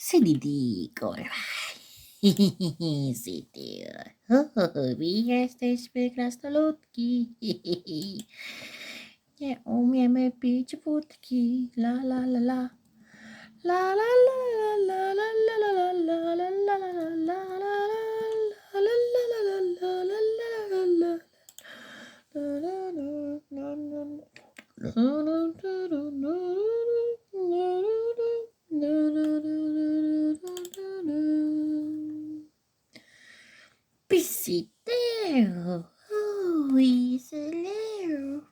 Se li dico, ormai. Sitter oh, vi hästar lutki. Ja, om jag med bitcheputki. La, la, la, la. La, la, la, la, la, la, la, la, la, la, la, la, la, la, la, la, la, la, Sit there. Oh, he's a little.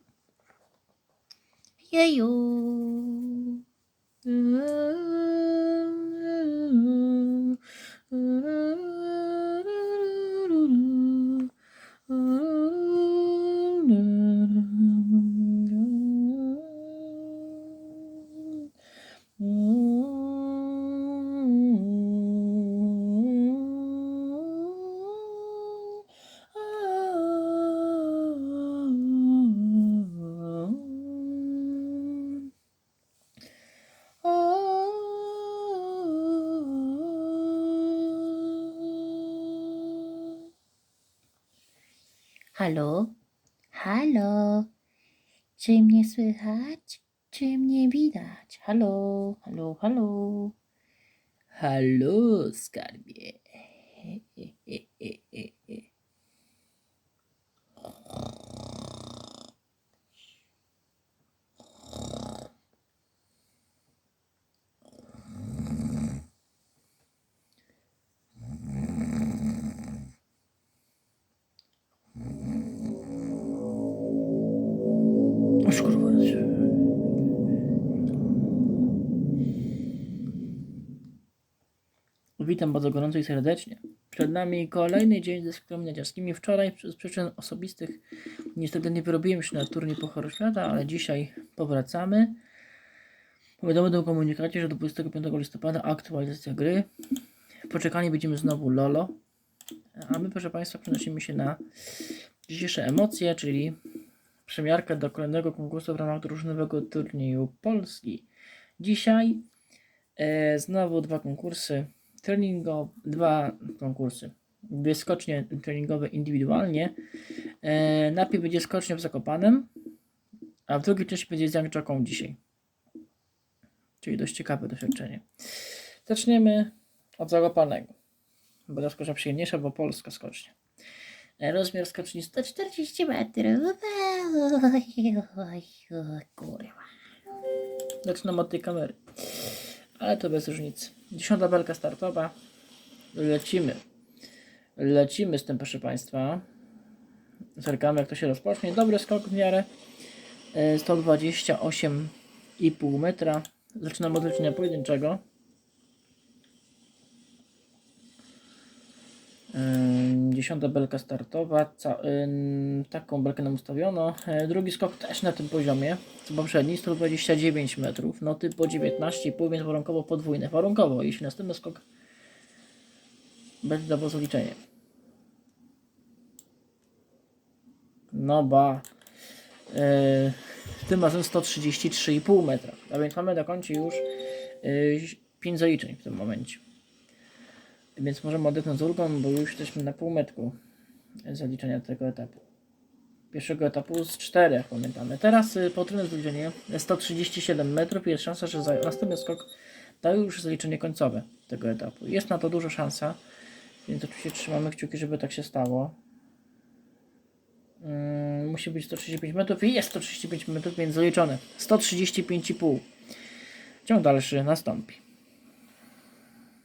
Yo-yo. Halo? Halo? Czy mnie słychać? Czy mnie widać? Halo? Halo? Halo? Halo, skarbie. Oż Witam bardzo gorąco i serdecznie. Przed nami kolejny dzień ze skromnie dziarskimi. Wczoraj z przyczyn osobistych niestety nie wyrobiłem się na turniej Pucharu Świata, ale dzisiaj powracamy. Powiadomy do komunikacie, że do 25 listopada aktualizacja gry. W poczekaniu będziemy znowu Lolo. A my, proszę Państwa, przenosimy się na dzisiejsze emocje, czyli przemiarkę do kolejnego konkursu w ramach drużynowego turnieju Polski. Dzisiaj e, znowu dwa konkursy treningowe, dwa konkursy, dwie skocznie treningowe indywidualnie. E, najpierw będzie skocznia w Zakopanem, a w drugiej części będzie z Jankczaką dzisiaj. Czyli dość ciekawe doświadczenie. Zaczniemy od Zakopanego. Bo ta skocznia przyjemniejsza, bo polska skocznia. E, Rozmiar skoczni 140 metrów. Kurwa. Zaczynam od tej kamery. Ale to bez różnicy. Dziesiąta belka startowa. Lecimy. Lecimy z tym, proszę Państwa. Zerkamy, jak to się rozpocznie. Dobry skok w miarę. E, 128,5 metra. Zaczynam od leczenia pojedynczego. Ym, Dziesiąta belka startowa, ym, taką belkę nam ustawiono. E, Drugi skok też na tym poziomie, co poprzedni, 129 metrów, no typo 19,5, więc warunkowo podwójne. Warunkowo, jeśli następny skok będzie dawał zaliczenie. No ba, e, tym razem 133,5 metra, a więc mamy na koncie już 5 zaliczeń w tym momencie. Więc możemy odetchnąć z ulgą, bo już jesteśmy na półmetku zaliczenia tego etapu. Pierwszego etapu z czterech pamiętamy. Teraz y, potrójne zliczenie 137 metrów jest szansa, że następny skok da już zaliczenie końcowe tego etapu. Jest na to duża szansa, więc oczywiście trzymamy kciuki, żeby tak się stało. Ym, musi być 135 metrów i jest 135 metrów, więc zaliczone. 135,5. Ciąg dalszy nastąpi.